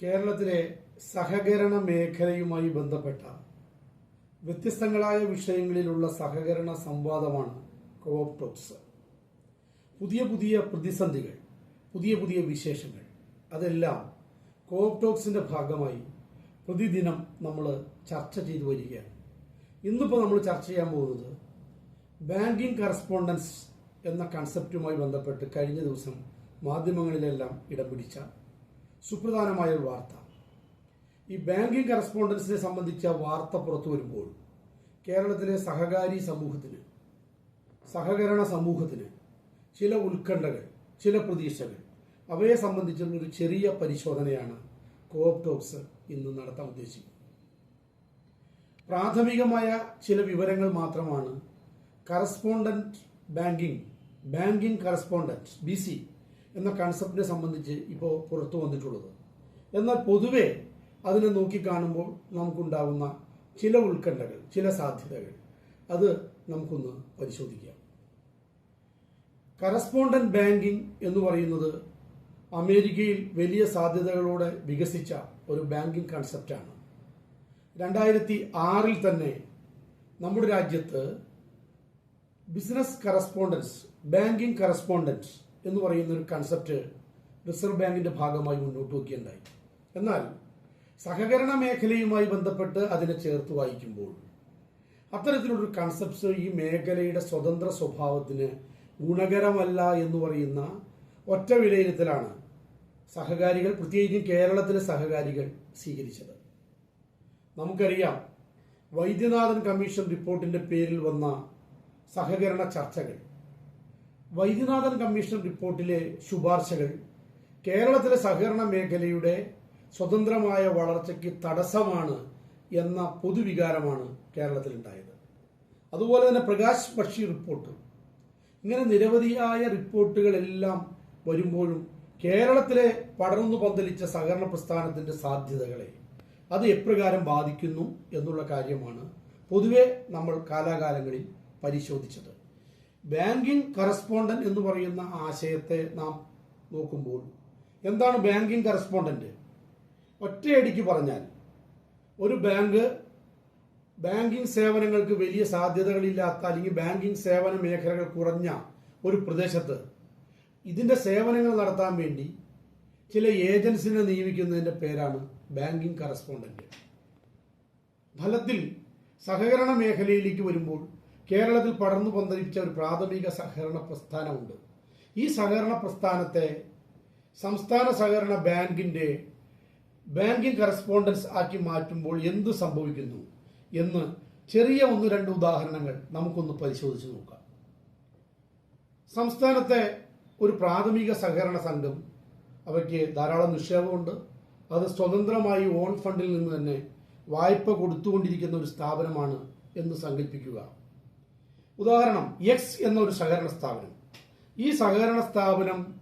കേരളത്തിലെ സഹകരണ മേഖലയുമായി ബന്ധപ്പെട്ട വ്യത്യസ്തങ്ങളായ വിഷയങ്ങളിലുള്ള സഹകരണ സംവാദമാണ് കോപ്പ് ടോക്സ് പുതിയ പുതിയ പ്രതിസന്ധികൾ പുതിയ പുതിയ വിശേഷങ്ങൾ അതെല്ലാം കോപ്പ് ഭാഗമായി പ്രതിദിനം നമ്മൾ ചർച്ച ചെയ്തു വരികയാണ്. ഇന്നിപ്പോൾ നമ്മൾ ചർച്ച ചെയ്യാൻ പോകുന്നത് ബാങ്കിങ് കറസ്പോണ്ടൻസ് എന്ന കൺസെപ്റ്റുമായി ബന്ധപ്പെട്ട് കഴിഞ്ഞ ദിവസം മാധ്യമങ്ങളിലെല്ലാം ഇടം പിടിച്ച സുപ്രധാനമായ ഒരു വാർത്ത. ഈ ബാങ്കിംഗ് കറസ്പോണ്ടൻസിനെ സംബന്ധിച്ച വാർത്ത പുറത്തു വരുമ്പോൾ കേരളത്തിലെ സഹകാരി സമൂഹത്തിന് സഹകരണ സമൂഹത്തിന് ചില ഉത്കണ്ഠകൾ ചില പ്രതീക്ഷകൾ അവയെ സംബന്ധിച്ചുള്ള ഒരു ചെറിയ പരിശോധനയാണ് കോപ്പ് ടോക്സ് ഇന്ന് നടത്താൻ ഉദ്ദേശിക്കുന്നത്. പ്രാഥമികമായ ചില വിവരങ്ങൾ മാത്രമാണ് correspondent banking banking correspondent B എന്ന കൺസെപ്റ്റിനെ സംബന്ധിച്ച് ഇപ്പോൾ പുറത്തു വന്നിട്ടുള്ളത്. എന്നാൽ പൊതുവെ അതിനെ നോക്കിക്കാണുമ്പോൾ നമുക്കുണ്ടാകുന്ന ചില ഉത്കണ്ഠകൾ ചില സാധ്യതകൾ അത് നമുക്കൊന്ന് പരിശോധിക്കാം. കറസ്പോണ്ടന്റ് ബാങ്കിംഗ് എന്ന് പറയുന്നത് അമേരിക്കയിൽ വലിയ സാധ്യതകളോടെ വികസിച്ച ഒരു ബാങ്കിംഗ് കൺസെപ്റ്റാണ് രണ്ടായിരത്തി ആറിൽ തന്നെ നമ്മുടെ രാജ്യത്ത് ബിസിനസ് കറസ്പോണ്ടൻസ് ബാങ്കിംഗ് കറസ്പോണ്ടൻസ് എന്ന് പറയുന്ന ഒരു കൺസെപ്റ്റ് റിസർവ് ബാങ്കിന്റെ ഭാഗമായി മുന്നോട്ട് വയ്ക്കുകയുണ്ടായി എന്നാൽ സഹകരണ മേഖലയുമായി ബന്ധപ്പെട്ട് അതിനെ ചേർത്ത് വായിക്കുമ്പോൾ അത്തരത്തിലൊരു കൺസെപ്റ്റ്സ് ഈ മേഖലയുടെ സ്വതന്ത്ര സ്വഭാവത്തിന് ഗുണകരമല്ല എന്ന് പറയുന്ന ഒറ്റ വിലയിരുത്തലാണ് സഹകാരികൾ പ്രത്യേകിച്ചും കേരളത്തിലെ സഹകാരികൾ സ്വീകരിച്ചത്. നമുക്കറിയാം വൈദ്യനാഥൻ കമ്മീഷൻ റിപ്പോർട്ടിന്റെ പേരിൽ വന്ന സഹകരണ ചർച്ചകൾ വൈദ്യനാഥൻ കമ്മീഷൻ റിപ്പോർട്ടിലെ ശുപാർശകൾ കേരളത്തിലെ സഹകരണ മേഖലയുടെ സ്വതന്ത്രമായ വളർച്ചയ്ക്ക് തടസ്സമാണ് എന്ന പൊതുവികാരമാണ് കേരളത്തിലുണ്ടായത്. അതുപോലെ തന്നെ പ്രകാശ് പക്ഷി റിപ്പോർട്ട്. ഇങ്ങനെ നിരവധിയായ റിപ്പോർട്ടുകളെല്ലാം വരുമ്പോഴും കേരളത്തിലെ പടർന്നു പന്തലിച്ച സഹകരണ പ്രസ്ഥാനത്തിന്റെ സാധ്യതകളെ അത് എപ്രകാരം ബാധിക്കുന്നു എന്നുള്ള കാര്യമാണ് പൊതുവെ നമ്മൾ കാലാകാലങ്ങളിൽ പരിശോധിച്ചത്. ബാങ്കിംഗ് കറസ്പോണ്ടന്റ് എന്ന് പറയുന്ന ആശയത്തെ നാം നോക്കുമ്പോൾ എന്താണ് ബാങ്കിങ് കറസ്പോണ്ടന്റ്? ഒറ്റയടിക്ക് പറഞ്ഞാൽ ഒരു ബാങ്ക് ബാങ്കിങ് സേവനങ്ങൾക്ക് വലിയ സാധ്യതകളില്ലാത്ത അല്ലെങ്കിൽ ബാങ്കിങ് സേവന മേഖലകൾ കുറഞ്ഞ ഒരു പ്രദേശത്ത് ഇതിന്റെ സേവനങ്ങൾ നടത്താൻ വേണ്ടി ചില ഏജൻസിനെ നിയമിക്കുന്നതിന്റെ പേരാണ് ബാങ്കിങ് കറസ്പോണ്ടന്റ്. ഫലത്തിൽ സഹകരണ മേഖലയിലേക്ക് വരുമ്പോൾ കേരളത്തിൽ പടർന്നു പന്തലിച്ച ഒരു പ്രാഥമിക സഹകരണ പ്രസ്ഥാനമുണ്ട്. ഈ സഹകരണ പ്രസ്ഥാനത്തെ സംസ്ഥാന സഹകരണ ബാങ്കിന്റെ ബാങ്കിംഗ് കറസ്പോണ്ടൻസ് ആക്കി മാറ്റുമ്പോൾ എന്ത് സംഭവിക്കുന്നു എന്ന് ചെറിയ ഒന്ന് രണ്ട് ഉദാഹരണങ്ങൾ നമുക്കൊന്ന് പരിശോധിച്ച് നോക്കാം. സംസ്ഥാനത്തെ ഒരു പ്രാഥമിക സഹകരണ സംഘം അവയ്ക്ക് ധാരാളം നിക്ഷേപമുണ്ട്. അത് സ്വതന്ത്രമായി ഓൺ ഫണ്ടിൽ നിന്ന് തന്നെ വായ്പ കൊടുത്തുകൊണ്ടിരിക്കുന്ന ഒരു സ്ഥാപനമാണ് എന്ന് സങ്കല്പിക്കുക. ഉദാഹരണം എക്സ് എന്നൊരു സഹകരണ സ്ഥാപനം. ഈ സഹകരണ സ്ഥാപനം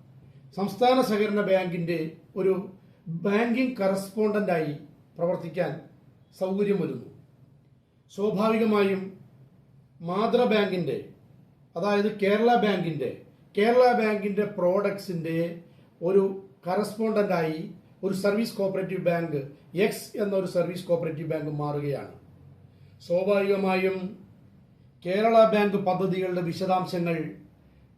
സംസ്ഥാന സഹകരണ ബാങ്കിന്റെ ഒരു ബാങ്കിംഗ് കറസ്പോണ്ടന്റായി പ്രവർത്തിക്കാൻ സൗകര്യം വരുന്നു സ്വാഭാവികമായും മാതൃ ബാങ്കിന്റെ അതായത് കേരള ബാങ്കിന്റെ കേരള ബാങ്കിന്റെ പ്രോഡക്ട്സിന്റെ ഒരു കറസ്പോണ്ടന്റായി ഒരു സർവീസ് കോപ്പറേറ്റീവ് ബാങ്ക് എക്സ് എന്നൊരു സർവീസ് കോപ്പറേറ്റീവ് ബാങ്ക് മാറുകയാണ്. സ്വാഭാവികമായും കേരള ബാങ്ക് പദ്ധതികളുടെ വിശദാംശങ്ങൾ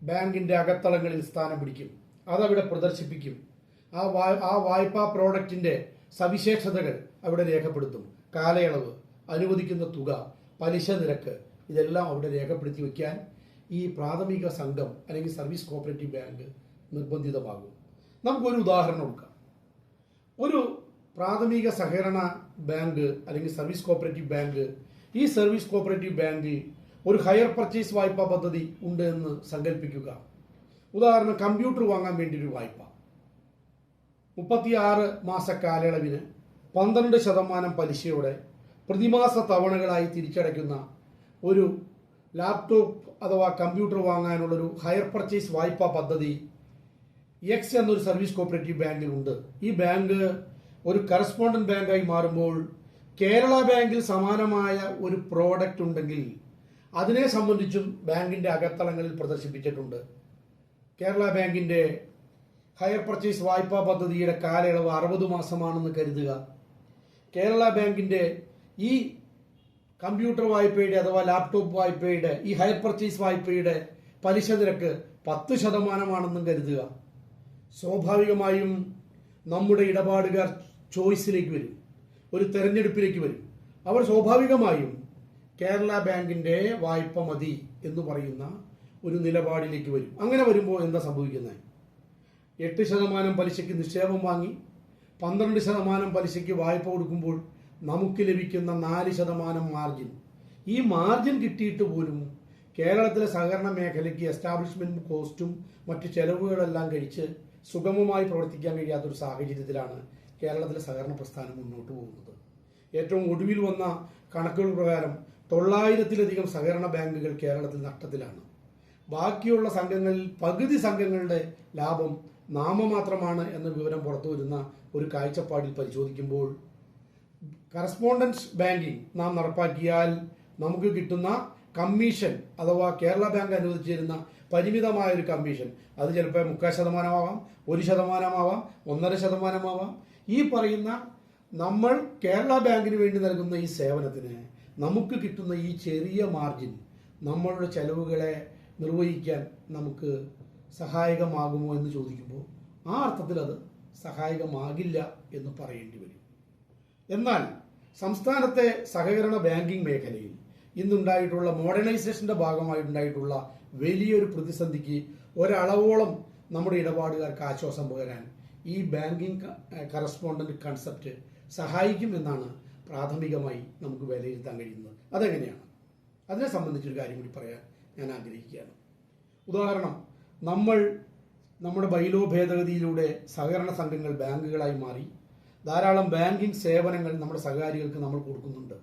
ബാങ്കിന്റെ അകത്തളങ്ങളിൽ സ്ഥാനം പിടിക്കും. അതവിടെ പ്രദർശിപ്പിക്കും. ആ വാ- ആ വായ്പാ പ്രോഡക്റ്റിന്റെ സവിശേഷതകൾ അവിടെ രേഖപ്പെടുത്തും. കാലയളവ് അനുവദിക്കുന്ന തുക പലിശ നിരക്ക് ഇതെല്ലാം അവിടെ രേഖപ്പെടുത്തി വയ്ക്കാൻ ഈ പ്രാഥമിക സംഘം അല്ലെങ്കിൽ സർവീസ് കോപ്പറേറ്റീവ് ബാങ്ക് നിർബന്ധിതമാകും. നമുക്കൊരു ഉദാഹരണം കൊടുക്കാം ഒരു പ്രാഥമിക സഹകരണ ബാങ്ക് അല്ലെങ്കിൽ സർവീസ് കോപ്പറേറ്റീവ് ബാങ്ക് ഈ സർവീസ് കോപ്പറേറ്റീവ് ബാങ്കിൽ ഒരു ഹയർ പർച്ചേസ് വായ്പാ പദ്ധതി ഉണ്ട് എന്ന് സങ്കല്പിക്കുക ഉദാഹരണം കമ്പ്യൂട്ടർ വാങ്ങാൻ വേണ്ടി ഒരു വായ്പ. മുപ്പത്തിയാറ് മാസ കാലയളവിന് പന്ത്രണ്ട് ശതമാനം പലിശയോടെ പ്രതിമാസ തവണകളായി തിരിച്ചടയ്ക്കുന്ന ഒരു ലാപ്ടോപ്പ് അഥവാ കമ്പ്യൂട്ടർ വാങ്ങാനുള്ളൊരു ഹയർ പർച്ചേസ് വായ്പാ പദ്ധതി എക്സ് എന്നൊരു സർവീസ് കോപ്പറേറ്റീവ് ബാങ്കിൽ ഉണ്ട്. ഈ ബാങ്ക് ഒരു കറസ്പോണ്ടന്റ് ബാങ്കായി മാറുമ്പോൾ കേരള ബാങ്കിൽ സമാനമായ ഒരു പ്രോഡക്റ്റ് ഉണ്ടെങ്കിൽ അതിനെ സംബന്ധിച്ചും ബാങ്കിന്റെ അകത്തളങ്ങളിൽ പ്രദർശിപ്പിച്ചിട്ടുണ്ട്. കേരള ബാങ്കിന്റെ ഹയർ പർച്ചേസ് വായ്പാ പദ്ധതിയുടെ കാലയളവ് അറുപത് മാസമാണെന്ന് കരുതുക. കേരള ബാങ്കിന്റെ ഈ കമ്പ്യൂട്ടർ വായ്പയുടെ അഥവാ ലാപ്ടോപ്പ് വായ്പയുടെ ഈ ഹയർ പർച്ചേസ് വായ്പയുടെ പലിശ നിരക്ക് പത്ത് ശതമാനമാണെന്നും കരുതുക. സ്വാഭാവികമായും നമ്മുടെ ഇടപാടുകാർ ചോയ്സിലേക്ക് വരും. ഒരു തെരഞ്ഞെടുപ്പിലേക്ക് വരും. അവർ സ്വാഭാവികമായും കേരള ബാങ്കിന്റെ വായ്പ മതി എന്ന് പറയുന്ന ഒരു നിലപാടിലേക്ക് വരും. അങ്ങനെ വരുമ്പോൾ എന്താ സംഭവിക്കുന്നത് എട്ട് ശതമാനം പലിശയ്ക്ക് നിക്ഷേപം വാങ്ങി പന്ത്രണ്ട് ശതമാനം പലിശയ്ക്ക് വായ്പ കൊടുക്കുമ്പോൾ നമുക്ക് ലഭിക്കുന്ന നാല് ശതമാനം മാർജിൻ. ഈ മാർജിൻ കിട്ടിയിട്ട് പോലും കേരളത്തിലെ സഹകരണ മേഖലയ്ക്ക് എസ്റ്റാബ്ലിഷ്മെന്റ് കോസ്റ്റും മറ്റു ചെലവുകളെല്ലാം കഴിച്ച് സുഗമമായി പ്രവർത്തിക്കാൻ കഴിയാത്തൊരു സാഹചര്യത്തിലാണ് കേരളത്തിലെ സഹകരണ പ്രസ്ഥാനം മുന്നോട്ട് പോകുന്നത്. ഏറ്റവും ഒടുവിൽ വന്ന കണക്കുകൾ പ്രകാരം തൊള്ളായിരത്തിലധികം സഹകരണ ബാങ്കുകൾ കേരളത്തിൽ നഷ്ടത്തിലാണ്. ബാക്കിയുള്ള സംഘങ്ങളിൽ പകുതി സംഘങ്ങളുടെ ലാഭം നാമമാത്രമാണ് എന്ന വിവരം പുറത്തു വരുന്ന ഒരു കാഴ്ചപ്പാടിൽ പരിശോധിക്കുമ്പോൾ കറസ്പോണ്ടൻസ് ബാങ്കിംഗ് നാം നടപ്പാക്കിയാൽ നമുക്ക് കിട്ടുന്ന കമ്മീഷൻ അഥവാ കേരള ബാങ്ക് അനുവദിച്ചിരുന്ന പരിമിതമായ ഒരു കമ്മീഷൻ. അത് ചിലപ്പോൾ മുക്കാൽ ശതമാനമാവാം ഒരു ശതമാനമാവാം ഒന്നര ശതമാനമാവാം. ഈ പറയുന്ന നമ്മൾ കേരള ബാങ്കിന് വേണ്ടി നൽകുന്ന ഈ സേവനത്തിന് നമുക്ക് കിട്ടുന്ന ഈ ചെറിയ മാർജിൻ നമ്മളുടെ ചെലവുകളെ നിർവഹിക്കാൻ നമുക്ക് സഹായകമാകുമോ എന്ന് ചോദിക്കുമ്പോൾ ആ അർത്ഥത്തിൽ അത് സഹായകമാകില്ല എന്ന് പറയേണ്ടി വരും. എന്നാൽ സംസ്ഥാനത്തെ സഹകരണ ബാങ്കിംഗ് മേഖലയിൽ ഇന്നുണ്ടായിട്ടുള്ള മോഡേണൈസേഷന്റെ ഭാഗമായിട്ടുണ്ടായിട്ടുള്ള വലിയൊരു പ്രതിസന്ധിക്ക് ഒരളവോളം നമ്മുടെ ഇടപാടുകാർക്ക് ആശ്വാസം പകരാൻ ഈ ബാങ്കിംഗ് കറസ്പോണ്ടന്റ് കൺസെപ്റ്റ് സഹായിക്കും എന്നാണ് പ്രാഥമികമായി നമുക്ക് വിലയിരുത്താൻ കഴിയുന്നത്. അതെങ്ങനെയാണ്? അതിനെ സംബന്ധിച്ചൊരു കാര്യം കൂടി പറയാൻ ഞാൻ ആഗ്രഹിക്കുകയാണ്. ഉദാഹരണം നമ്മൾ നമ്മുടെ ബൈലോ ഭേദഗതിയിലൂടെ സഹകരണ സംഘങ്ങൾ ബാങ്കുകളായി മാറി ധാരാളം ബാങ്കിങ് സേവനങ്ങൾ നമ്മുടെ സഹകാരികൾക്ക് നമ്മൾ കൊടുക്കുന്നുണ്ട്.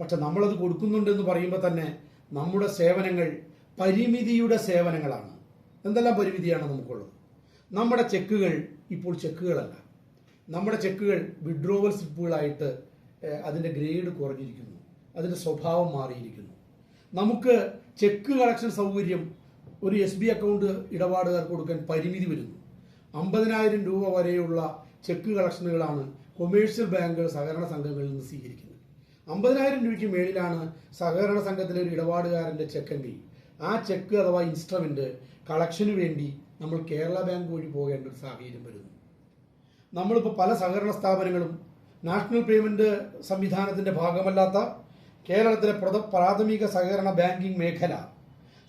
പക്ഷെ നമ്മളത് കൊടുക്കുന്നുണ്ടെന്ന് പറയുമ്പോൾ തന്നെ നമ്മുടെ സേവനങ്ങൾ പരിമിതിയുടെ സേവനങ്ങളാണ്. എന്തെല്ലാം പരിമിതിയാണ് നമുക്കുള്ളത്? നമ്മുടെ ചെക്കുകൾ ഇപ്പോൾ ചെക്കുകളല്ല. നമ്മുടെ ചെക്കുകൾ വിഡ്രോവൽ സ്ലിപ്പുകളായിട്ട് അതിന്റെ ഗ്രേഡ് കുറഞ്ഞിരിക്കുന്നു. അതിന്റെ സ്വഭാവം മാറിയിരിക്കുന്നു. നമുക്ക് ചെക്ക് കളക്ഷൻ സൗകര്യം ഒരു എസ് ബി അക്കൗണ്ട് ഇടപാടുകാർക്ക് കൊടുക്കാൻ പരിമിതി വരുന്നു. അമ്പതിനായിരം രൂപ വരെയുള്ള ചെക്ക് കളക്ഷനുകളാണ് കൊമേഴ്ഷ്യൽ ബാങ്കുകൾ സഹകരണ സംഘങ്ങളിൽ നിന്ന് സ്വീകരിക്കുന്നത്. അമ്പതിനായിരം രൂപയ്ക്ക് മേളിലാണ് സഹകരണ സംഘത്തിലെ ഒരു ഇടപാടുകാരന്റെ ചെക്കെങ്കിൽ. ആ ചെക്ക് അഥവാ ഇൻസ്ട്രുമെന്റ് കളക്ഷന് വേണ്ടി നമ്മൾ കേരള ബാങ്ക് വഴി പോകേണ്ട ഒരു സാഹചര്യം വരുന്നു. നമ്മളിപ്പോൾ പല സഹകരണ സ്ഥാപനങ്ങളും നാഷണൽ പേയ്മെന്റ് സംവിധാനത്തിന്റെ ഭാഗമല്ലാത്ത കേരളത്തിലെ പ്രഥ- പ്രാഥമിക സഹകരണ ബാങ്കിംഗ് മേഖല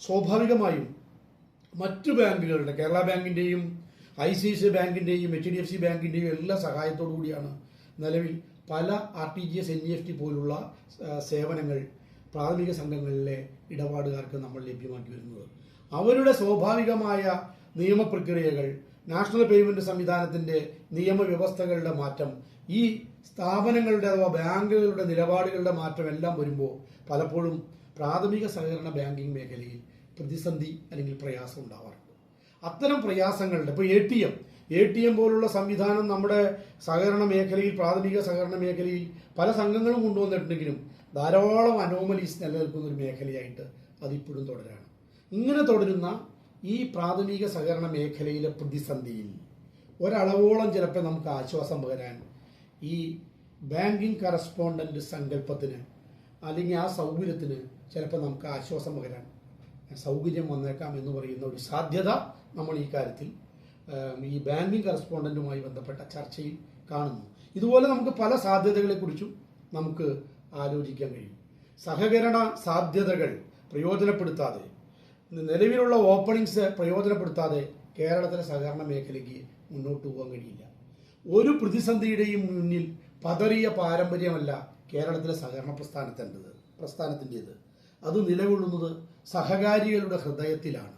സ്വാഭാവികമായും മറ്റു ബാങ്കുകളുടെ കേരള ബാങ്കിന്റെയും ഐ സി സി ബാങ്കിന്റെയും എച്ച് ഡി എഫ് സി ബാങ്കിന്റെയും എല്ലാ സഹായത്തോടു കൂടിയാണ് നിലവിൽ പല R T G S N E F T പോലുള്ള സേവനങ്ങൾ പ്രാഥമിക സംഘങ്ങളിലെ ഇടപാടുകാർക്ക് നമ്മൾ ലഭ്യമാക്കി വരുന്നത്. അവരുടെ സ്വാഭാവികമായ നിയമപ്രക്രിയകൾ നാഷണൽ പേയ്മെന്റ് സംവിധാനത്തിന്റെ നിയമവ്യവസ്ഥകളുടെ മാറ്റം ഈ സ്ഥാപനങ്ങളുടെ അഥവാ ബാങ്കുകളുടെ നിലപാടുകളുടെ മാറ്റം എല്ലാം വരുമ്പോൾ പലപ്പോഴും പ്രാഥമിക സഹകരണ ബാങ്കിങ് മേഖലയിൽ പ്രതിസന്ധി അല്ലെങ്കിൽ പ്രയാസം ഉണ്ടാവാറുണ്ട്. അത്തരം പ്രയാസങ്ങളുടെ ഇപ്പോൾ A T M A T M പോലുള്ള സംവിധാനം നമ്മുടെ സഹകരണ മേഖലയിൽ പ്രാഥമിക സഹകരണ മേഖലയിൽ പല സംഘങ്ങളും കൊണ്ടുവന്നിട്ടുണ്ടെങ്കിലും ധാരാളം അനോമലീസ് നിലനിൽക്കുന്ന ഒരു മേഖലയായിട്ട് അതിപ്പോഴും തുടരാണ്. ഇങ്ങനെ തുടരുന്ന ഈ പ്രാഥമിക സഹകരണ മേഖലയിലെ പ്രതിസന്ധിയിൽ ഒരളവോളം ചിലപ്പോൾ നമുക്ക് ആശ്വാസം പകരാൻ ഈ ബാങ്കിങ് കറസ്പോണ്ടന്റ് സങ്കല്പത്തിന് അല്ലെങ്കിൽ ആ സൗകര്യത്തിന് ചിലപ്പോൾ നമുക്ക് ആശ്വാസം പകരാൻ സൗകര്യം വന്നേക്കാം എന്ന് പറയുന്ന ഒരു സാധ്യത നമ്മൾ ഈ കാര്യത്തിൽ ഈ ബാങ്കിങ് കറസ്പോണ്ടന്റുമായി ബന്ധപ്പെട്ട ചർച്ചയിൽ കാണുന്നു. ഇതുപോലെ നമുക്ക് പല സാധ്യതകളെക്കുറിച്ചും നമുക്ക് ആലോചിക്കാൻ കഴിയും. സഹകരണ സാധ്യതകൾ പ്രയോജനപ്പെടുത്താതെ നിലവിലുള്ള ഓപ്പണിങ്സ് പ്രയോജനപ്പെടുത്താതെ കേരളത്തിലെ സഹകരണ മേഖലയ്ക്ക് മുന്നോട്ട് പോകാൻ കഴിയില്ല. ഒരു പ്രതിസന്ധിയുടെയും മുന്നിൽ പതറിയ പാരമ്പര്യമല്ല കേരളത്തിലെ സഹകരണ പ്രസ്ഥാനത്തിന്റെത് പ്രസ്ഥാനത്തിന്റെത്. അത് നിലകൊള്ളുന്നത് സഹകാരികളുടെ ഹൃദയത്തിലാണ്.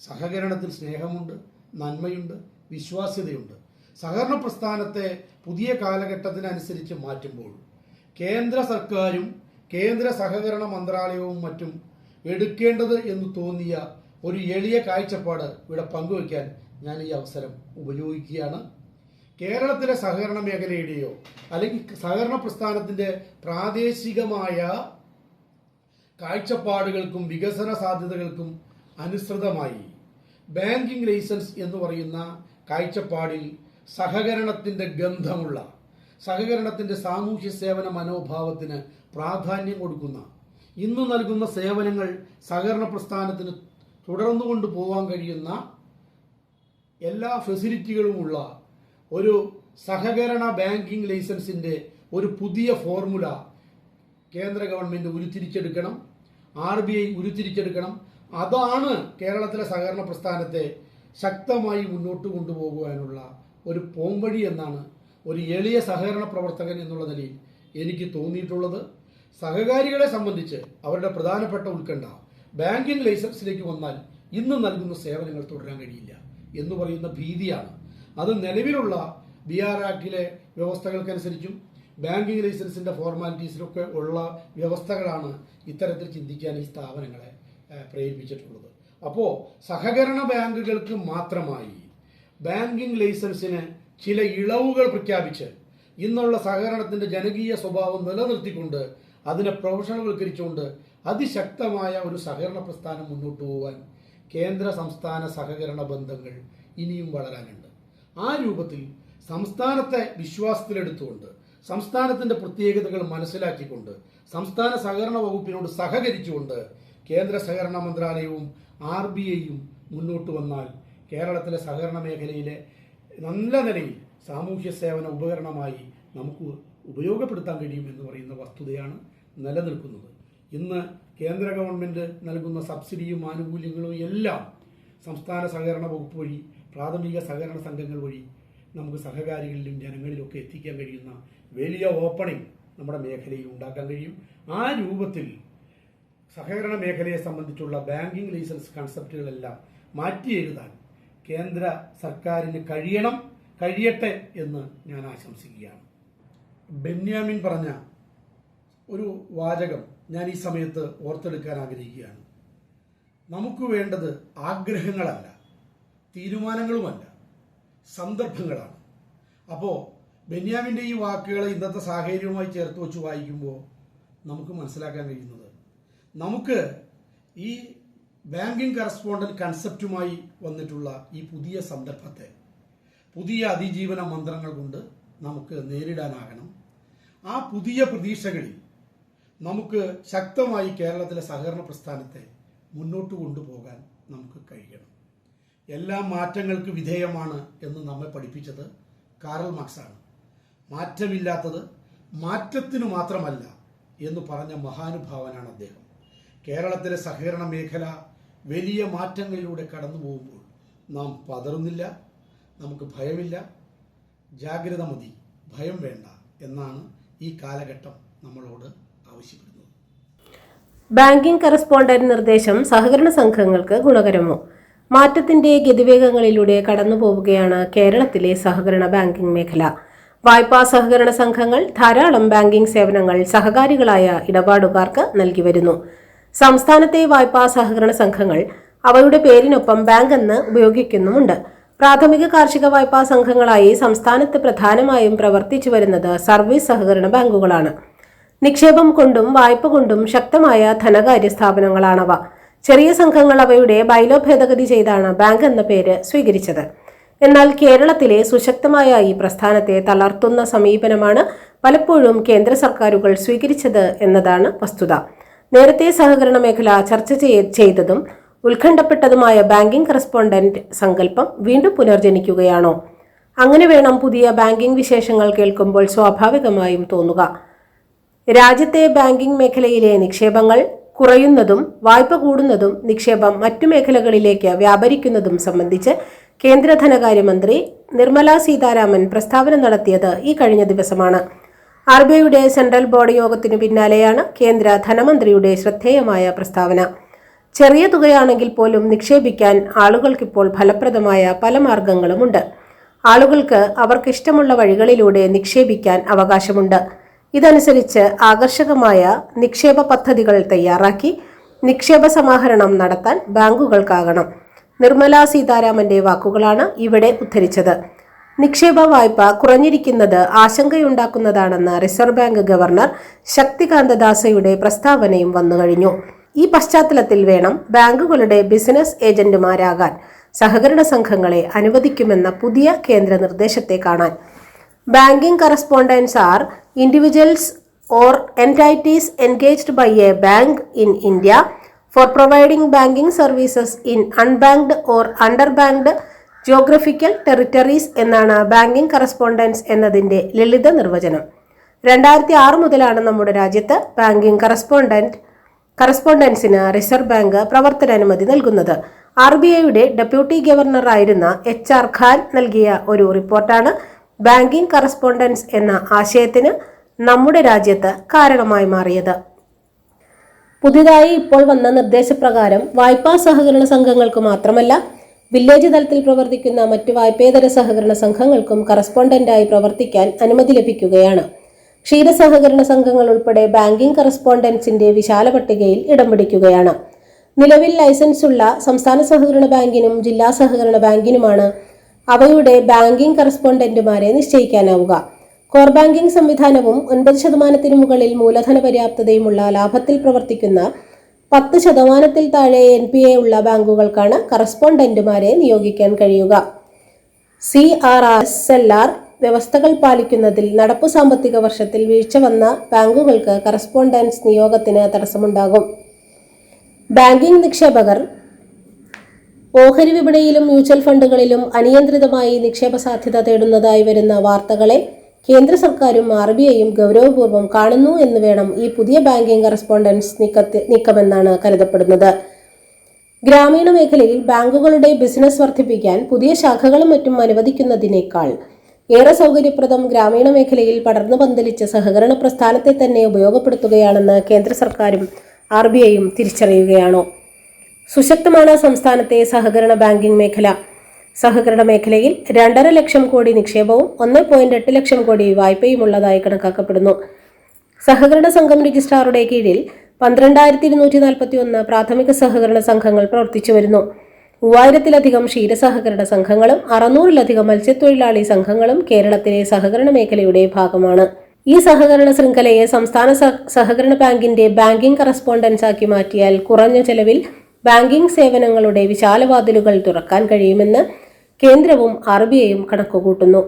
സഹകരണത്തിൽ സ്നേഹമുണ്ട് നന്മയുണ്ട് വിശ്വാസ്യതയുണ്ട്. സഹകരണ പ്രസ്ഥാനത്തെ പുതിയ കാലഘട്ടത്തിനനുസരിച്ച് മാറ്റുമ്പോൾ കേന്ദ്ര സർക്കാരും കേന്ദ്ര സഹകരണ മന്ത്രാലയവും മറ്റും എടുക്കേണ്ടത് എന്ന് തോന്നിയ ഒരു എളിയ കാഴ്ചപ്പാട് ഇവിടെ പങ്കുവയ്ക്കാൻ ഞാൻ ഈ അവസരം ഉപയോഗിക്കുകയാണ്. കേരളത്തിലെ സഹകരണ മേഖലയുടെയോ അല്ലെങ്കിൽ സഹകരണ പ്രസ്ഥാനത്തിന്റെ പ്രാദേശികമായ കാഴ്ചപ്പാടുകൾക്കും വികസന സാധ്യതകൾക്കും അനുസൃതമായി ബാങ്കിംഗ് ലൈസൻസ് എന്ന് പറയുന്ന കാഴ്ചപ്പാടിൽ സഹകരണത്തിന്റെ ഗന്ധമുള്ള സഹകരണത്തിന്റെ സാമൂഹ്യ സേവന മനോഭാവത്തിന് പ്രാധാന്യം കൊടുക്കുന്ന ഇന്ന് നൽകുന്ന സേവനങ്ങൾ സഹകരണ പ്രസ്ഥാനത്തിന് തുടർന്നു കൊണ്ടുപോകാൻ കഴിയുന്ന എല്ലാ ഫെസിലിറ്റികളുമുള്ള ഒരു സഹകരണ ബാങ്കിംഗ് ലൈസൻസിന്റെ ഒരു പുതിയ ഫോർമുല കേന്ദ്ര ഗവൺമെന്റ് ഉരുത്തിരിച്ചെടുക്കണം ആർ ബി ഐ ഉരുത്തിരിച്ചെടുക്കണം. അതാണ് കേരളത്തിലെ സഹകരണ പ്രസ്ഥാനത്തെ ശക്തമായി മുന്നോട്ട് കൊണ്ടുപോകുവാനുള്ള ഒരു പോംവഴി എന്നാണ് ഒരു എളിയ സഹകരണ പ്രവർത്തകൻ എന്നുള്ള നിലയിൽ എനിക്ക് തോന്നിയിട്ടുള്ളത്. സഹകാരികളെ സംബന്ധിച്ച് അവരുടെ പ്രധാനപ്പെട്ട ഉത്കണ്ഠ ബാങ്കിംഗ് ലൈസൻസിലേക്ക് വന്നാൽ ഇന്ന് നൽകുന്ന സേവനങ്ങൾ തുടരാൻ കഴിയില്ല എന്ന് പറയുന്ന ഭീതിയാണ് അത് നിലവിലുള്ള ബി ആർ ആക്ടിലെ വ്യവസ്ഥകൾക്കനുസരിച്ചും ബാങ്കിങ് ലൈസൻസിന്റെ ഫോർമാലിറ്റീസിലൊക്കെ ഉള്ള വ്യവസ്ഥകളാണ് ഇത്തരത്തിൽ ചിന്തിക്കാൻ ഈ സ്ഥാപനങ്ങളെ പ്രേരിപ്പിച്ചിട്ടുള്ളത്. അപ്പോൾ സഹകരണ ബാങ്കുകൾക്ക് മാത്രമായി ബാങ്കിങ് ലൈസൻസിന് ചില ഇളവുകൾ പ്രഖ്യാപിച്ച് ഇന്നുള്ള സഹകരണത്തിന്റെ ജനകീയ സ്വഭാവം നിലനിർത്തിക്കൊണ്ട് അതിനെ പ്രൊഫഷണൽവൽക്കരിച്ചുകൊണ്ട് അതിശക്തമായ ഒരു സഹകരണ പ്രസ്ഥാനം മുന്നോട്ട് പോകാൻ കേന്ദ്ര സംസ്ഥാന സഹകരണ ബന്ധങ്ങൾ ഇനിയും വളരാനുണ്ട്. ആ രൂപത്തിൽ സംസ്ഥാനത്തെ വിശ്വാസത്തിലെടുത്തുകൊണ്ട് സംസ്ഥാനത്തിന്റെ പ്രത്യേകതകൾ മനസ്സിലാക്കിക്കൊണ്ട് സംസ്ഥാന സഹകരണ വകുപ്പിനോട് സഹകരിച്ചുകൊണ്ട് കേന്ദ്ര സഹകരണ മന്ത്രാലയവും ആർ ബി ഐയും മുന്നോട്ട് വന്നാൽ കേരളത്തിലെ സഹകരണ മേഖലയിലെ നല്ല നിലയിൽ സാമൂഹ്യ സേവന ഉപകരണമായി നമുക്ക് ഉപയോഗപ്പെടുത്താൻ കഴിയും എന്ന് പറയുന്ന വസ്തുതയാണ് നിലനിൽക്കുന്നത്. ഇന്ന് കേന്ദ്ര ഗവൺമെന്റ് നൽകുന്ന സബ്സിഡിയും ആനുകൂല്യങ്ങളും എല്ലാം സംസ്ഥാന സഹകരണ വകുപ്പ് വഴി പ്രാഥമിക സഹകരണ സംഘങ്ങൾ വഴി നമുക്ക് സഹകാരികളിലും ജനങ്ങളിലൊക്കെ എത്തിക്കാൻ കഴിയുന്ന വലിയ ഓപ്പണിംഗ് നമ്മുടെ മേഖലയിൽ ഉണ്ടാക്കാൻ കഴിയും. ആ രൂപത്തിൽ സഹകരണ മേഖലയെ സംബന്ധിച്ചുള്ള ബാങ്കിംഗ് ലൈസൻസ് കൺസെപ്റ്റുകളെല്ലാം മാറ്റി എഴുതാൻ കേന്ദ്ര സർക്കാരിന് കഴിയണം കഴിയട്ടെ എന്ന് ഞാൻ ആശംസിക്കുകയാണ്. ബെന്യാമിൻ പറഞ്ഞ ഒരു വാചകം ഞാൻ ഈ സമയത്ത് ഓർത്തെടുക്കാൻ ആഗ്രഹിക്കുകയാണ്. നമുക്ക് വേണ്ടത് ആഗ്രഹങ്ങളല്ല. തീരുമാനങ്ങളുമല്ല സന്ദർഭങ്ങളാണ്. അപ്പോൾ ബെന്യാമിന്റെ ഈ വാക്കുകൾ ഇന്നത്തെ സാഹചര്യവുമായി ചേർത്ത് വെച്ച് വായിക്കുമ്പോൾ നമുക്ക് മനസ്സിലാക്കാൻ കഴിയുന്നത് നമുക്ക് ഈ ബാങ്കിങ് കറസ്പോണ്ടന്റ് കൺസെപ്റ്റുമായി വന്നിട്ടുള്ള ഈ പുതിയ സന്ദർഭത്തെ പുതിയ അതിജീവന മന്ത്രങ്ങൾ കൊണ്ട് നമുക്ക് നേരിടാനാകണം. ആ പുതിയ പ്രതീക്ഷകളിൽ നമുക്ക് ശക്തമായി കേരളത്തിലെ സഹകരണ പ്രസ്ഥാനത്തെ മുന്നോട്ട് കൊണ്ടുപോകാൻ നമുക്ക് കഴിയണം. എല്ലാ മാറ്റങ്ങൾക്ക് വിധേയമാണ് എന്ന് നമ്മെ പഠിപ്പിച്ചത് കാറൽ മാർക്സാണ്. മാറ്റമില്ലാത്തത് മാറ്റത്തിനു മാത്രമല്ല എന്ന് പറഞ്ഞ മഹാനുഭാവനാണ് അദ്ദേഹം. കേരളത്തിലെ സഹകരണ മേഖല വലിയ മാറ്റങ്ങളിലൂടെ കടന്നു പോകുമ്പോൾ നാം പതറുന്നില്ല നമുക്ക് ഭയമില്ല. ജാഗ്രത മതി ഭയം വേണ്ട എന്നാണ് ഈ കാലഘട്ടം നമ്മളോട് ആവശ്യപ്പെടുന്നത്. ബാങ്കിംഗ് കറസ്പോണ്ടന്റ് നിർദ്ദേശം സഹകരണ സംഘങ്ങൾക്ക് ഗുണകരമോ? മാറ്റത്തിന്റെ ഗതിവേഗങ്ങളിലൂടെ കടന്നു പോവുകയാണ് കേരളത്തിലെ സഹകരണ ബാങ്കിംഗ് മേഖല. വായ്പാ സഹകരണ സംഘങ്ങൾ ധാരാളം ബാങ്കിംഗ് സേവനങ്ങൾ സഹകാരികളായ ഇടപാടുകാർക്ക് നൽകി വരുന്നു. സംസ്ഥാനത്തെ വായ്പാ സഹകരണ സംഘങ്ങൾ അവയുടെ പേരിനൊപ്പം ബാങ്ക് എന്ന് ഉപയോഗിക്കുന്നുമുണ്ട്. പ്രാഥമിക കാർഷിക വായ്പാ സംഘങ്ങളായി സംസ്ഥാനത്ത് പ്രധാനമായും പ്രവർത്തിച്ചു വരുന്നത് സർവീസ് സഹകരണ ബാങ്കുകളാണ്. നിക്ഷേപം കൊണ്ടും വായ്പ കൊണ്ടും ശക്തമായ ധനകാര്യ സ്ഥാപനങ്ങളാണവ. ചെറിയ സംഘങ്ങൾ അവയുടെ ബൈലോ ഭേദഗതി ചെയ്താണ് ബാങ്ക് എന്ന പേര് സ്വീകരിച്ചത്. എന്നാൽ കേരളത്തിലെ സുശക്തമായ ഈ പ്രസ്ഥാനത്തെ തളർത്തുന്ന സമീപനമാണ് പലപ്പോഴും കേന്ദ്ര സർക്കാരുകൾ സ്വീകരിച്ചത് എന്നതാണ് വസ്തുത. നേരത്തെ സഹകരണ മേഖല ചർച്ച ചെയ്തതും ഉത്കണ്ഠപ്പെട്ടതുമായ ബാങ്കിംഗ് കറസ്പോണ്ടന്റ് സങ്കല്പം വീണ്ടും പുനർജനിക്കുകയാണോ? അങ്ങനെ വേണം പുതിയ ബാങ്കിംഗ് വിശേഷങ്ങൾ കേൾക്കുമ്പോൾ സ്വാഭാവികമായും തോന്നുക. രാജ്യത്തെ ബാങ്കിംഗ് മേഖലയിലെ നിക്ഷേപങ്ങൾ കുറയുന്നതും വായ്പ കൂടുന്നതും നിക്ഷേപം മറ്റു മേഖലകളിലേക്ക് വ്യാപരിക്കുന്നതും സംബന്ധിച്ച് കേന്ദ്ര ധനകാര്യമന്ത്രി നിർമ്മല സീതാരാമൻ പ്രസ്താവന നടത്തിയത് ഈ കഴിഞ്ഞ ദിവസമാണ്. ആർ ബി ഐയുടെ സെൻട്രൽ ബോർഡ് യോഗത്തിനു പിന്നാലെയാണ് കേന്ദ്ര ധനമന്ത്രിയുടെ ശ്രദ്ധേയമായ പ്രസ്താവന. ചെറിയ തുകയാണെങ്കിൽ പോലും നിക്ഷേപിക്കാൻ ആളുകൾക്കിപ്പോൾ ഫലപ്രദമായ പല മാർഗങ്ങളുമുണ്ട്. ആളുകൾക്ക് അവർക്കിഷ്ടമുള്ള വഴികളിലൂടെ നിക്ഷേപിക്കാൻ അവകാശമുണ്ട്. ഇതനുസരിച്ച് ആകർഷകമായ നിക്ഷേപ പദ്ധതികൾ തയ്യാറാക്കി നിക്ഷേപ സമാഹരണം നടത്താൻ ബാങ്കുകൾക്കാകണം. നിർമ്മലാ സീതാരാമന്റെ വാക്കുകളാണ് ഇവിടെ ഉദ്ധരിച്ചത്. നിക്ഷേപ വായ്പ കുറഞ്ഞിരിക്കുന്നത് ആശങ്കയുണ്ടാക്കുന്നതാണെന്ന് റിസർവ് ബാങ്ക് ഗവർണർ ശക്തികാന്ത ദാസയുടെ പ്രസ്താവനയും വന്നുകഴിഞ്ഞു ഈ പശ്ചാത്തലത്തിൽ വേണം ബാങ്കുകളുടെ ബിസിനസ് ഏജന്റുമാരാകാൻ സഹകരണ സംഘങ്ങളെ അനുവദിക്കുമെന്ന പുതിയ കേന്ദ്ര നിർദ്ദേശത്തെ കാണാൻ. Banking correspondents are individuals or entities engaged by a bank in India for providing banking services in unbanked or underbanked geographical territories എന്നാണ് ബാങ്കിംഗ് കറസ്പോണ്ടൻസ് എന്നതിന്റെ ലളിത നിർവചനം. രണ്ടായിരത്തി ആറ് മുതലാണ് നമ്മുടെ രാജ്യത്ത് ബാങ്കിംഗ് കറസ്പോണ്ടന്റ് കറസ്പോണ്ടൻസിന് റിസർവ് ബാങ്ക് പ്രവർത്തനാനുമതി നൽകുന്നത്. ആർ ബി ഐയുടെ ഡെപ്യൂട്ടി ഗവർണറായിരുന്ന എച്ച് ആർ ഖാൻ നൽകിയ ഒരു റിപ്പോർട്ടാണ് ബാങ്കിംഗ് കറസ്പോണ്ടൻസ് എന്ന ആശയത്തിന് നമ്മുടെ രാജ്യത്ത് കാരണമായി മാറിയത്. പുതിയതായി ഇപ്പോൾ വന്ന നിർദ്ദേശപ്രകാരം വായ്പാ സഹകരണ സംഘങ്ങൾക്ക് മാത്രമല്ല വില്ലേജ് തലത്തിൽ പ്രവർത്തിക്കുന്ന മറ്റ് വായ്പേതര സഹകരണ സംഘങ്ങൾക്കും കറസ്പോണ്ടന്റായി പ്രവർത്തിക്കാൻ അനുമതി ലഭിക്കുകയാണ്. ക്ഷീര സഹകരണ സംഘങ്ങൾ ഉൾപ്പെടെ ബാങ്കിംഗ് കറസ്പോണ്ടൻസിന്റെ വിശാല പട്ടികയിൽ ഇടം പിടിക്കുകയാണ്. നിലവിൽ ലൈസൻസുള്ള സംസ്ഥാന സഹകരണ ബാങ്കിനും ജില്ലാ സഹകരണ ബാങ്കിനുമാണ് അവയുടെ ബാങ്കിംഗ് കറസ്പോണ്ടന്റുമാരെ നിശ്ചയിക്കാനാവുക. കോർ ബാങ്കിംഗ് സംവിധാനവും ഒൻപത് ശതമാനത്തിന് മുകളിൽ മൂലധന പര്യാപ്തതയുമുള്ള ലാഭത്തിൽ പ്രവർത്തിക്കുന്ന പത്ത് ശതമാനത്തിൽ താഴെ എൻ പി എ ഉള്ള ബാങ്കുകൾക്കാണ് കറസ്പോണ്ടന്റുമാരെ നിയോഗിക്കാൻ കഴിയുക. C R S L R വ്യവസ്ഥകൾ പാലിക്കുന്നതിൽ നടപ്പു സാമ്പത്തിക വർഷത്തിൽ വീഴ്ച വന്ന ബാങ്കുകൾക്ക് കറസ്പോണ്ടൻസ് നിയോഗത്തിന് തടസ്സമുണ്ടാകും. ബാങ്കിംഗ് നിക്ഷേപകർ ഓഹരി വിപണിയിലും മ്യൂച്വൽ ഫണ്ടുകളിലും അനിയന്ത്രിതമായി നിക്ഷേപ സാധ്യത തേടുന്നതായി വരുന്ന വാർത്തകളെ കേന്ദ്ര സർക്കാരും ആർ ബി ഐയും ഗൗരവപൂർവം കാണുന്നു എന്ന് വേണം ഈ പുതിയ ബാങ്കിംഗ് കറസ്പോണ്ടൻസ് നീക്കമെന്നാണ് കരുതപ്പെടുന്നത്. ഗ്രാമീണ മേഖലയിൽ ബാങ്കുകളുടെ ബിസിനസ് വർദ്ധിപ്പിക്കാൻ പുതിയ ശാഖകളും മറ്റും അനുവദിക്കുന്നതിനേക്കാൾ ഏറെ സൗകര്യപ്രദം ഗ്രാമീണ മേഖലയിൽ പടർന്നു പന്തലിച്ച സഹകരണ പ്രസ്ഥാനത്തെ തന്നെ ഉപയോഗപ്പെടുത്തുകയാണെന്ന് കേന്ദ്ര സർക്കാരും ആർ ബി ഐയും തിരിച്ചറിയുകയാണോ. സുശക്തമാണ് സംസ്ഥാനത്തെ സഹകരണ ബാങ്കിംഗ് മേഖല. സഹകരണ മേഖലയിൽ രണ്ടര ലക്ഷം കോടി നിക്ഷേപവും ഒന്ന് പോയിന്റ് എട്ട് ലക്ഷം കോടി വായ്പയും ഉള്ളതായി കണക്കാക്കപ്പെടുന്നു. സഹകരണ സംഘം രജിസ്ട്രാറുടെ കീഴിൽ പന്ത്രണ്ടായിരത്തി ഇരുന്നൂറ്റി നാൽപ്പത്തി ഒന്ന് പ്രാഥമിക സഹകരണ സംഘങ്ങൾ പ്രവർത്തിച്ചു വരുന്നു. മൂവായിരത്തിലധികം ക്ഷീരസഹകരണ സംഘങ്ങളും അറുന്നൂറിലധികം മത്സ്യത്തൊഴിലാളി സംഘങ്ങളും കേരളത്തിലെ സഹകരണ മേഖലയുടെ ഭാഗമാണ്. ഈ സഹകരണ ശൃംഖലയെ സംസ്ഥാന സഹകരണ ബാങ്കിന്റെ ബാങ്കിംഗ് കറസ്പോണ്ടൻസ് ആക്കി മാറ്റിയാൽ കുറഞ്ഞ ചെലവിൽ ബാങ്കിംഗ് സേവനങ്ങളുടെ വിശാലവാതിലുകൾ തുറക്കാൻ കഴിയുമെന്ന് കേന്ദ്രവും ആർ ബി ഐയും കണക്കുകൂട്ടുന്നു.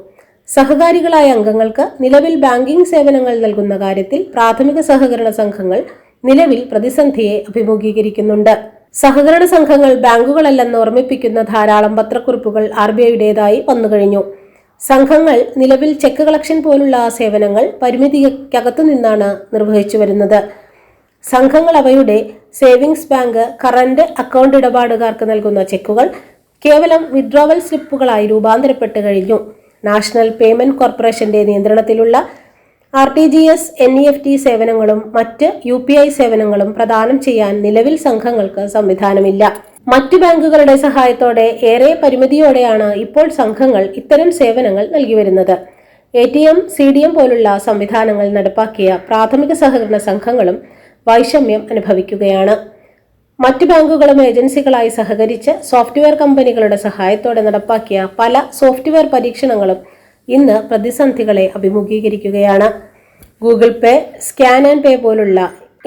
സഹകാരികളായ അംഗങ്ങൾക്ക് നിലവിൽ ബാങ്കിംഗ് സേവനങ്ങൾ നൽകുന്ന കാര്യത്തിൽ പ്രാഥമിക സഹകരണ സംഘങ്ങൾ നിലവിൽ പ്രതിസന്ധിയെ അഭിമുഖീകരിക്കുന്നുണ്ട്. സഹകരണ സംഘങ്ങൾ ബാങ്കുകളല്ലെന്ന് ഓർമ്മിപ്പിക്കുന്ന ധാരാളം പത്രക്കുറിപ്പുകൾ ആർ ബി ഐയുടേതായി വന്നുകഴിഞ്ഞു. സംഘങ്ങൾ നിലവിൽ ചെക്ക് കളക്ഷൻ പോലുള്ള സേവനങ്ങൾ പരിമിതിക്കകത്തു നിന്നാണ് നിർവഹിച്ചു വരുന്നത് സംഘങ്ങൾ അവയുടെ സേവിങ്സ് ബാങ്ക് കറന്റ് അക്കൗണ്ട് ഇടപാടുകാർക്ക് നൽകുന്ന ചെക്കുകൾ കേവലം വിഡ്രോവൽ സ്ലിപ്പുകളായി രൂപാന്തരപ്പെട്ട് കഴിഞ്ഞു. നാഷണൽ പേയ്മെന്റ് കോർപ്പറേഷന്റെ നിയന്ത്രണത്തിലുള്ള R T G S N E F T സേവനങ്ങളും മറ്റ് യു പി ഐ സേവനങ്ങളും പ്രദാനം ചെയ്യാൻ നിലവിൽ സംഘങ്ങൾക്ക് സംവിധാനമില്ല. മറ്റ് ബാങ്കുകളുടെ സഹായത്തോടെ ഏറെ പരിമിതിയോടെയാണ് ഇപ്പോൾ സംഘങ്ങൾ ഇത്തരം സേവനങ്ങൾ നൽകി വരുന്നത്. A T M C D M പോലുള്ള സംവിധാനങ്ങൾ നടപ്പാക്കിയ പ്രാഥമിക സഹകരണ സംഘങ്ങളും വൈഷമ്യം അനുഭവിക്കുകയാണ്. മറ്റ് ബാങ്കുകളും ഏജൻസികളായി സഹകരിച്ച് സോഫ്റ്റ്വെയർ കമ്പനികളുടെ സഹായത്തോടെ നടപ്പാക്കിയ പല സോഫ്റ്റ്വെയർ പരീക്ഷണങ്ങളും ഇന്ന് പ്രതിസന്ധികളെ അഭിമുഖീകരിക്കുകയാണ്. Google pay scan and pay പോലുള്ള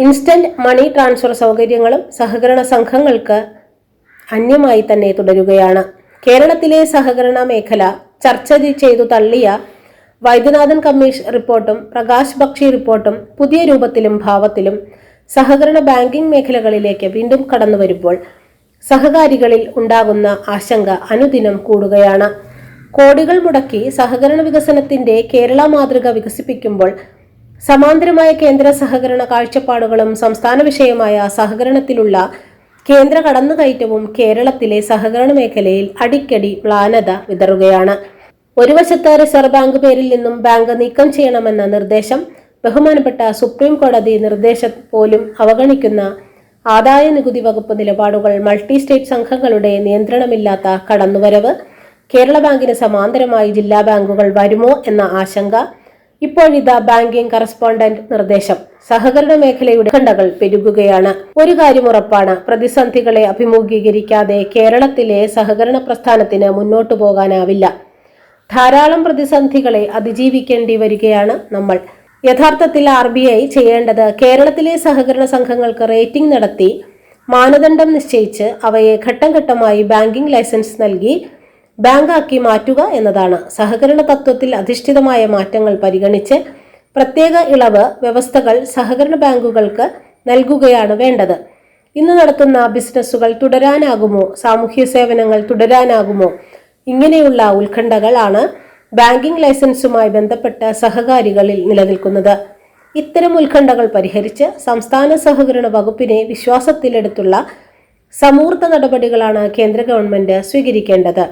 ഇൻസ്റ്റന്റ് മണി ട്രാൻസ്ഫർ സൗകര്യങ്ങളും സഹകരണ സംഘങ്ങൾക്ക് അന്യമായി തന്നെ തുടരുകയാണ്. കേരളത്തിലെ സഹകരണ മേഖല ചർച്ച ചെയ്തു തള്ളിയ വൈദ്യനാഥൻ കമ്മീഷൻ റിപ്പോർട്ടും പ്രകാശ് ബക്ഷി റിപ്പോർട്ടും പുതിയ രൂപത്തിലും ഭാവത്തിലും സഹകരണ ബാങ്കിംഗ് മേഖലകളിലേക്ക് വീണ്ടും കടന്നു വരുമ്പോൾ സഹകാരികളിൽ ഉണ്ടാകുന്ന ആശങ്ക അനുദിനം കൂടുകയാണ്. കോടികൾ മുടക്കി സഹകരണ വികസനത്തിന്റെ കേരള മാതൃക വികസിപ്പിക്കുമ്പോൾ സമാന്തരമായ കേന്ദ്ര സഹകരണ കാഴ്ചപ്പാടുകളും സംസ്ഥാന വിഷയമായ സഹകരണത്തിലുള്ള കേന്ദ്ര കടന്നുകയറ്റവും കേരളത്തിലെ സഹകരണ മേഖലയിൽ അടിക്കടി മ്ലാനത വിതറുകയാണ്. ഒരു വശത്ത് റിസർവ് ബാങ്ക് പേരിൽ നിന്നും ബാങ്ക് നീക്കം ചെയ്യണമെന്ന നിർദ്ദേശം ബഹുമാനപ്പെട്ട സുപ്രീം കോടതി നിർദ്ദേശം പോലും അവഗണിക്കുന്ന ആദായ നികുതി വകുപ്പ് നിലപാടുകൾ മൾട്ടി സ്റ്റേറ്റ് സംഘങ്ങളുടെ നിയന്ത്രണമില്ലാത്ത കടന്നുവരവ് കേരള ബാങ്കിന് സമാന്തരമായി ജില്ലാ ബാങ്കുകൾ വരുമോ എന്ന ആശങ്ക ഇപ്പോഴിതാ ബാങ്കിംഗ് കറസ്പോണ്ടന്റ് നിർദ്ദേശം സഹകരണ മേഖലയുടെ ഖണ്ഡകൾ പെരുകുകയാണ്. ഒരു കാര്യം ഉറപ്പാണ് പ്രതിസന്ധികളെ അഭിമുഖീകരിക്കാതെ കേരളത്തിലെ സഹകരണ പ്രസ്ഥാനത്തിന് മുന്നോട്ടു പോകാനാവില്ല ധാരാളം പ്രതിസന്ധികളെ അതിജീവിക്കേണ്ടി വരികയാണ് നമ്മൾ. യഥാർത്ഥത്തിൽ ആർ ബി ഐ ചെയ്യേണ്ടത് കേരളത്തിലെ സഹകരണ സംഘങ്ങൾക്ക് റേറ്റിംഗ് നടത്തി മാനദണ്ഡം നിശ്ചയിച്ച് അവയെ ഘട്ടം ഘട്ടമായി ബാങ്കിംഗ് ലൈസൻസ് നൽകി ബാങ്കാക്കി മാറ്റുക എന്നതാണ്. സഹകരണ തത്വത്തിൽ അധിഷ്ഠിതമായ മാറ്റങ്ങൾ പരിഗണിച്ച് പ്രത്യേക ഇളവ് വ്യവസ്ഥകൾ സഹകരണ ബാങ്കുകൾക്ക് നൽകുകയാണ് വേണ്ടത്. ഇന്ന് നടത്തുന്ന ബിസിനസ്സുകൾ തുടരാനാകുമോ? സാമൂഹ്യ സേവനങ്ങൾ തുടരാനാകുമോ? ഇങ്ങനെയുള്ള ഉത്കണ്ഠകളാണ് ബാങ്കിംഗ് ലൈസൻസുമായി ബന്ധപ്പെട്ട സഹകാരികളിൽ നിലനിൽക്കുന്നത്. ഇത്തരം ഉത്കണ്ഠകൾ പരിഹരിച്ച് സംസ്ഥാന സഹകരണ വകുപ്പിനെ വിശ്വാസത്തിലെടുത്തുള്ള സമൂർത്ത നടപടികളാണ് കേന്ദ്ര ഗവൺമെന്റ് സ്വീകരിക്കേണ്ടത്.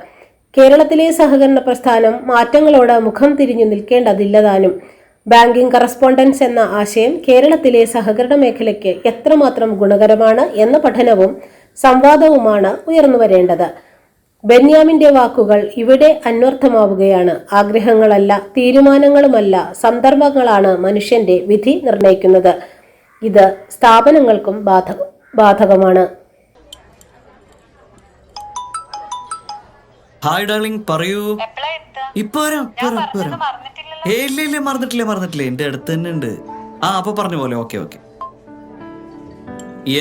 കേരളത്തിലെ സഹകരണ പ്രസ്ഥാനം മാറ്റങ്ങളോട് മുഖം തിരിഞ്ഞു നിൽക്കേണ്ടതില്ലതാനും ബാങ്കിംഗ് കറസ്പോണ്ടൻസ് എന്ന ആശയം കേരളത്തിലെ സഹകരണ മേഖലയ്ക്ക് എത്രമാത്രം ഗുണകരമാണ് എന്ന പഠനവും സംവാദവുമാണ് ഉയർന്നുവരേണ്ടത്. ബെന്യാമിന്റെ വാക്കുകൾ ഇവിടെ അന്വർത്ഥമാവുകയാണ്. ആഗ്രഹങ്ങളല്ല തീരുമാനങ്ങളുമല്ല സന്ദർഭങ്ങളാണ് മനുഷ്യന്റെ വിധി നിർണയിക്കുന്നത് ഇത് സ്ഥാപനങ്ങൾക്കും ബാധക ബാധകമാണ്. ഹായ് ഡാർലിംഗ് പറയൂ? ഇപ്പൊ വരാം ഇല്ല ഇല്ല മറന്നിട്ടില്ല മറന്നിട്ടില്ല. എന്റെ അടുത്ത് തന്നെ ഉണ്ട്. ആ അപ്പൊ പറഞ്ഞ പോലെ ഓക്കെ ഓക്കെ.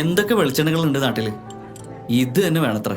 എന്തൊക്കെ വെളിച്ചെണ്ണകൾ ഉണ്ട് നാട്ടിൽ? ഇത് തന്നെ വേണത്രേ.